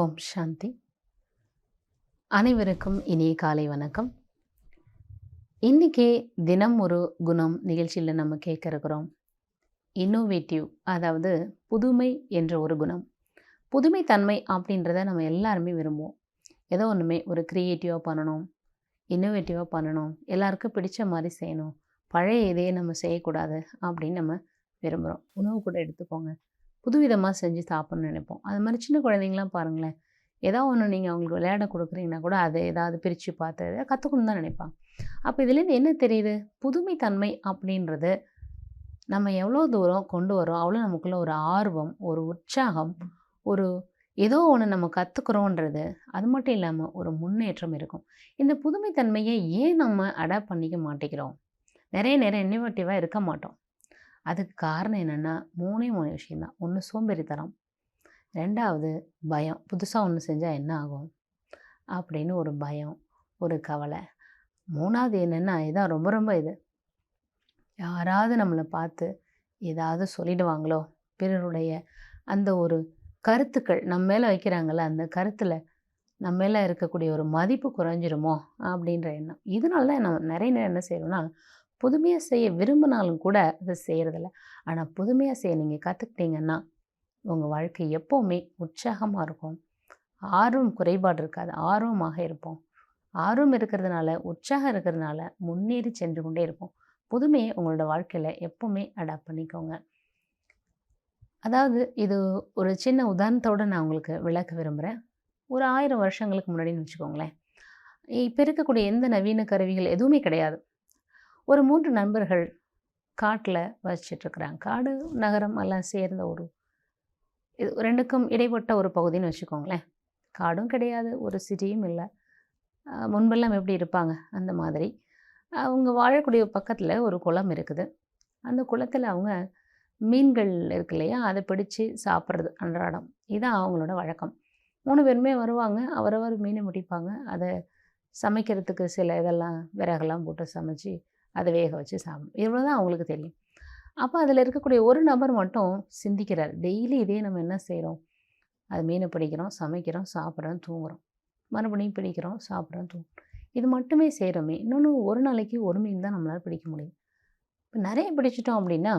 ஓம் சாந்தி. அனைவருக்கும் இனிய காலை வணக்கம். இன்றைக்கி தினம் ஒரு குணம் நிகழ்ச்சியில் நம்ம கேட்கறக்கிறோம் இன்னோவேட்டிவ் அதாவது புதுமை என்ற ஒரு குணம். புதுமை தன்மை அப்படின்றத நம்ம எல்லாருமே விரும்புவோம். ஏதோ ஒன்றுமே ஒரு க்ரியேட்டிவாக பண்ணணும் இன்னோவேட்டிவாக பண்ணணும் எல்லாருக்கும் பிடிச்ச மாதிரி செய்யணும் பழைய இதையே நம்ம செய்யக்கூடாது அப்படின்னு நம்ம விரும்புகிறோம் உணவு கூட எடுத்துக்கோங்க. புதுவிதமாக செஞ்சு சாப்பிட்ணும்னு நினைப்போம். அது மாதிரி சின்ன குழந்தைங்களாம் பாருங்களேன். ஏதோ ஒன்று நீங்கள் அவங்களுக்கு விளையாட கொடுக்குறீங்கன்னா கூட அதை ஏதாவது பிரித்து பார்த்து எதாவது கற்றுக்கணும் தான் நினைப்பாங்க. அப்போ இதுலேருந்து என்ன தெரியுது? புதுமைத்தன்மை அப்படின்றது நம்ம எவ்வளோ தூரம் கொண்டு வரோம் அவ்வளோ நமக்குள்ள ஒரு ஆர்வம் ஒரு உற்சாகம் ஒரு ஏதோ ஒன்று நம்ம கற்றுக்குறோன்றது அது மட்டும் இல்லாமல் ஒரு முன்னேற்றம் இருக்கும். இந்த புதுமைத்தன்மையை ஏன் நம்ம அடாப்ட் பண்ணிக்க மாட்டேங்கிறோம்? நிறைய நேரம் இன்னோவேட்டிவாக இருக்க மாட்டோம். அதுக்கு காரணம் என்னென்னா மூணே மூணு விஷயந்தான் ஒன்று சோம்பேறித்தனம் ரெண்டாவது பயம். புதுசாக ஒன்று செஞ்சால் என்ன ஆகும்? அப்படின்னு ஒரு பயம் ஒரு கவலை. மூணாவது என்னென்னா இதுதான் ரொம்ப ரொம்ப இது. யாராவது நம்மளை பார்த்து ஏதாவது சொல்லிடுவாங்களோ பிறருடைய அந்த ஒரு கருத்துக்கள் நம்ம மேலே வைக்கிறாங்கள அந்த கருத்தில் நம்ம மேலே இருக்கக்கூடிய ஒரு மதிப்பு குறைஞ்சிருமோ அப்படின்ற எண்ணம். இதனால தான் நம்ம நிறைய நேரம் என்ன செய்யணும்னா புதுமையாக செய்ய விரும்பினாலும் கூட அதை செய்கிறதில்ல ஆனால் புதுமையாக செய்ய நீங்கள் கற்றுக்கிட்டீங்கன்னா உங்கள் வாழ்க்கை எப்போவுமே உற்சாகமாக இருக்கும். ஆர்வம் குறைபாடு இருக்காது. ஆர்வமாக இருப்போம். ஆர்வம் இருக்கிறதுனால உற்சாகம் இருக்கிறதுனால முன்னேறி சென்று கொண்டே இருப்போம். புதுமையை உங்களோட வாழ்க்கையில் எப்போவுமே அடாப்ட் பண்ணிக்கோங்க. அதாவது இது ஒரு சின்ன உதாரணத்தோடு நான் உங்களுக்கு விளக்க விரும்புகிறேன் ஒரு ஆயிரம் வருஷங்களுக்கு முன்னாடின்னு வச்சுக்கோங்களேன். இப்போ இருக்கக்கூடிய எந்த நவீன கருவிகள் எதுவுமே கிடையாது. ஒரு மூன்று நண்பர்கள் காட்டில் வசிச்சிட்ருக்குறாங்க. காடு நகரம் எல்லாம் சேர்ந்த ஒரு இது ரெண்டுக்கும் இடைப்பட்ட ஒரு பகுதின்னு வச்சுக்கோங்களேன். காடும் கிடையாது ஒரு சிட்டியும் இல்லை. முன்பெல்லாம் எப்படி இருப்பாங்க? அந்த மாதிரி. அவங்க வாழக்கூடிய பக்கத்தில் ஒரு குளம் இருக்குது. அந்த குளத்தில் அவங்க மீன்கள் இருக்கு இல்லையா? அதை பிடிச்சி சாப்பிட்றது அன்றாடம். இதுதான் அவங்களோட வழக்கம். மூணு பேருமே வருவாங்க. அவரவர் மீனை முடிப்பாங்க. அதை சமைக்கிறதுக்கு சில இதெல்லாம் விறகெல்லாம் போட்டு சமைச்சு அதை வேக வச்சு சாப்பிடும் இவ்வளோ தான் அவங்களுக்கு தெரியும். அப்போ அதில் இருக்கக்கூடிய ஒரு நபர் மட்டும் சிந்திக்கிறார். டெய்லி இதே நம்ம என்ன செய்கிறோம் அது மீனை பிடிக்கிறோம் சமைக்கிறோம் சாப்பிட்றோம் தூங்குறோம். மறுபடியும் பிடிக்கிறோம் சாப்பிட்றோம் தூங்குறோம். இது மட்டுமே செய்கிறோமே இன்னொன்று ஒரு நாளைக்கு ஒரு மீன் தான் நம்மளால் பிடிக்க முடியும். இப்போ நிறைய பிடிச்சிட்டோம் அப்படின்னா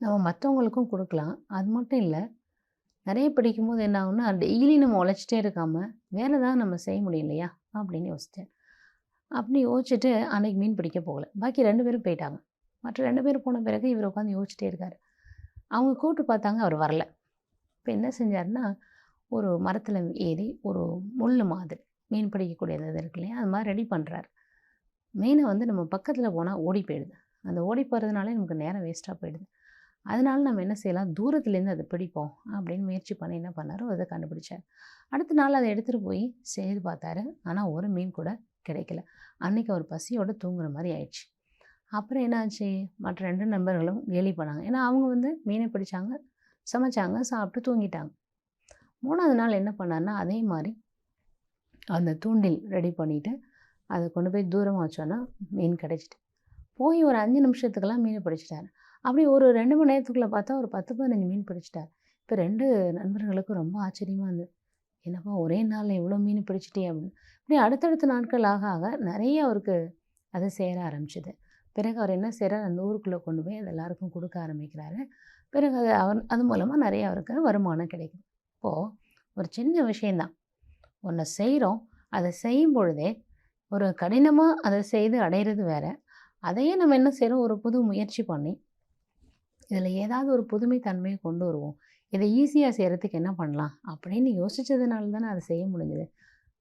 நம்ம மற்றவங்களுக்கும் கொடுக்கலாம். அது மட்டும் இல்லை நிறைய பிடிக்கும்போது என்ன ஆகும்னா டெய்லி நம்ம உழைச்சிட்டே இருக்காமல் வேலை தான் நம்ம செய்ய முடியும் இல்லையா? அப்படின்னு யோசித்தேன் அப்படி யோசிச்சுட்டு அன்னைக்கு மீன் பிடிக்க போகல. பாக்கி ரெண்டு பேரும் போயிட்டாங்க. மற்ற ரெண்டு பேரும் போன பிறகு இவர் உட்காந்து யோசிச்சிட்டே இருக்கார். அவங்க கூப்பிட்டு பார்த்தாங்க அவர் வரல. இப்போ என்ன செஞ்சாருன்னா ஒரு மரத்தில் ஏறி ஒரு முள் மாதிரி மீன் பிடிக்கக்கூடியது இது இருக்கு இல்லையா அது மாதிரி ரெடி பண்ணுறாரு மீனை வந்து நம்ம பக்கத்தில் போனால் ஓடி போயிடுது. அந்த ஓடி போகிறதுனாலே நமக்கு நேரம் வேஸ்ட்டாக போயிடுது. அதனால நம்ம என்ன செய்யலாம் தூரத்துலேருந்து அதை பிடிப்போம் அப்படின்னு முயற்சி பண்ணி என்ன பண்ணாரோ அதை கண்டுபிடிச்சார். அடுத்த நாள் அதை எடுத்துகிட்டு போய் செய்து பார்த்தாரு. ஆனால் ஒரு மீன் கூட கிடைக்கல. அன்றைக்கி அவர் பசியோடு தூங்குற மாதிரி ஆயிடுச்சு. அப்புறம் என்னாச்சு? மற்ற ரெண்டு நண்பர்களும் கேலி பண்ணாங்க ஏன்னா அவங்க வந்து மீனை பிடிச்சாங்க சமைச்சாங்க சாப்பிட்டு தூங்கிட்டாங்க. மூணாவது நாள் என்ன பண்ணார்னா அதே மாதிரி அந்த தூண்டில் ரெடி பண்ணிவிட்டு அதை கொண்டு போய் தூரமாக வச்சோன்னா மீன் கிடச்சிட்டு. போய் ஒரு அஞ்சு நிமிஷத்துக்கெல்லாம் மீனை பிடிச்சிட்டாரு. அப்படி ஒரு ரெண்டு மணி நேரத்துக்குள்ளே பார்த்தா ஒரு பத்து பதினஞ்சு மீன் பிடிச்சிட்டார். இப்போ ரெண்டு நண்பர்களுக்கும் ரொம்ப ஆச்சரியமாக இருந்தது. என்னப்பா ஒரே நாளில் இவ்வளோ மீன் பிடிச்சிட்டே அப்படின்னு. இப்படி அடுத்தடுத்த நாட்கள் ஆக ஆக நிறைய அவருக்கு அதை சேர ஆரம்பிச்சிது. பிறகு அவர் என்ன செய்கிறார் அந்த ஊருக்குள்ளே கொண்டு போய் அது எல்லாருக்கும் கொடுக்க ஆரம்பிக்கிறாரு. பிறகு அது அவர் அது மூலமாக நிறைய அவருக்கு வருமானம் கிடைக்கும் இப்போது ஒரு சின்ன விஷயந்தான் ஒன்றை செய்கிறோம் அதை செய்யும் பொழுதே ஒரு கடினமாக அதை செய்து அடையிறது வேறு. அதையே நம்ம என்ன செய்கிறோம் ஒரு புது முயற்சி பண்ணி இதில் ஏதாவது ஒரு புதுமை தன்மையை கொண்டு வருவோம். இதை ஈஸியாக செய்கிறதுக்கு என்ன பண்ணலாம்? அப்படின்னு யோசித்ததுனால தானே அதை செய்ய முடிஞ்சுது.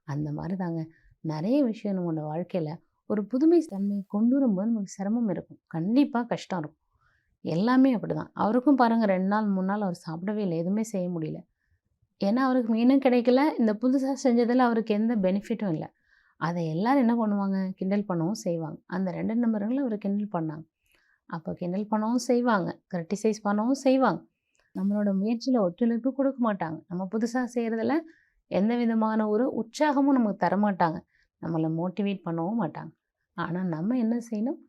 அந்த மாதிரி தாங்க நிறைய விஷயம் நம்மளோட வாழ்க்கையில் ஒரு புதுமை தன்மையை கொண்டு வரும்போது நமக்கு சிரமம் இருக்கும். கண்டிப்பாக கஷ்டம் இருக்கும். எல்லாமே அப்படி தான் அவருக்கும் பாருங்கள் ரெண்டு நாள் மூணு நாள் அவர் சாப்பிடவே இல்லை. எதுவுமே செய்ய முடியல. ஏன்னா அவருக்கு மீனும் கிடைக்கல. இந்த புதுசாக செஞ்சதில் அவருக்கு எந்த பெனிஃபிட்டும் இல்லை. அதை எல்லோரும் என்ன பண்ணுவாங்க? கிண்டல் பண்ணவும் செய்வாங்க. அந்த ரெண்டு நம்பர்களும் அவர் கிண்டல் பண்ணாங்க. அப்போ கிண்டல் பண்ணவும் செய்வாங்க. கிரிட்டிசைஸ் பண்ணவும் செய்வாங்க. நம்மளோட முயற்சியில் ஒத்துழைப்பு கொடுக்க மாட்டாங்க. நம்ம புதுசாக செய்கிறதுல எந்த விதமான ஒரு உற்சாகமும் நமக்கு தரமாட்டாங்க நம்மளை மோட்டிவேட் பண்ணவும் மாட்டாங்க. ஆனால் நம்ம என்ன செய்யணும்?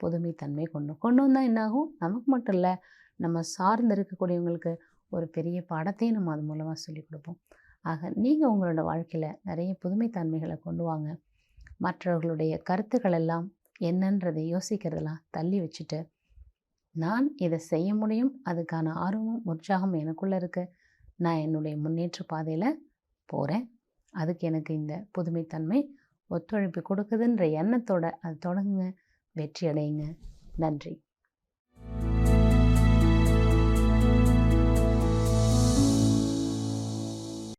புதுமைத்தன்மை கொண்டு கொண்டு வந்தால் என்னாகும்? நமக்கு மட்டும் இல்லை நம்ம சார்ந்து இருக்கக்கூடியவங்களுக்கு ஒரு பெரிய பாடத்தையும் நம்ம அது மூலமாக சொல்லிக் கொடுப்போம். ஆக நீங்கள் உங்களோட வாழ்க்கையில் நிறைய புதுமைத்தன்மைகளை கொண்டு வாங்க. மற்றவர்களுடைய கருத்துக்கள் எல்லாம் என்னன்றதை யோசிக்கிறதெல்லாம் தள்ளி வச்சுட்டு நான் இதை செய்ய முடியும்? அதுக்கான ஆர்வமும் உற்சாகம் எனக்குள்ளே இருக்குது நான் என்னுடைய முன்னேற்ற பாதையில் போகிறேன் அதுக்கு எனக்கு இந்த புதுமைத்தன்மை ஒத்துழைப்பு கொடுக்குதுன்ற எண்ணத்தோட அது தொடங்குங்க. வெற்றி அடையுங்க. நன்றி.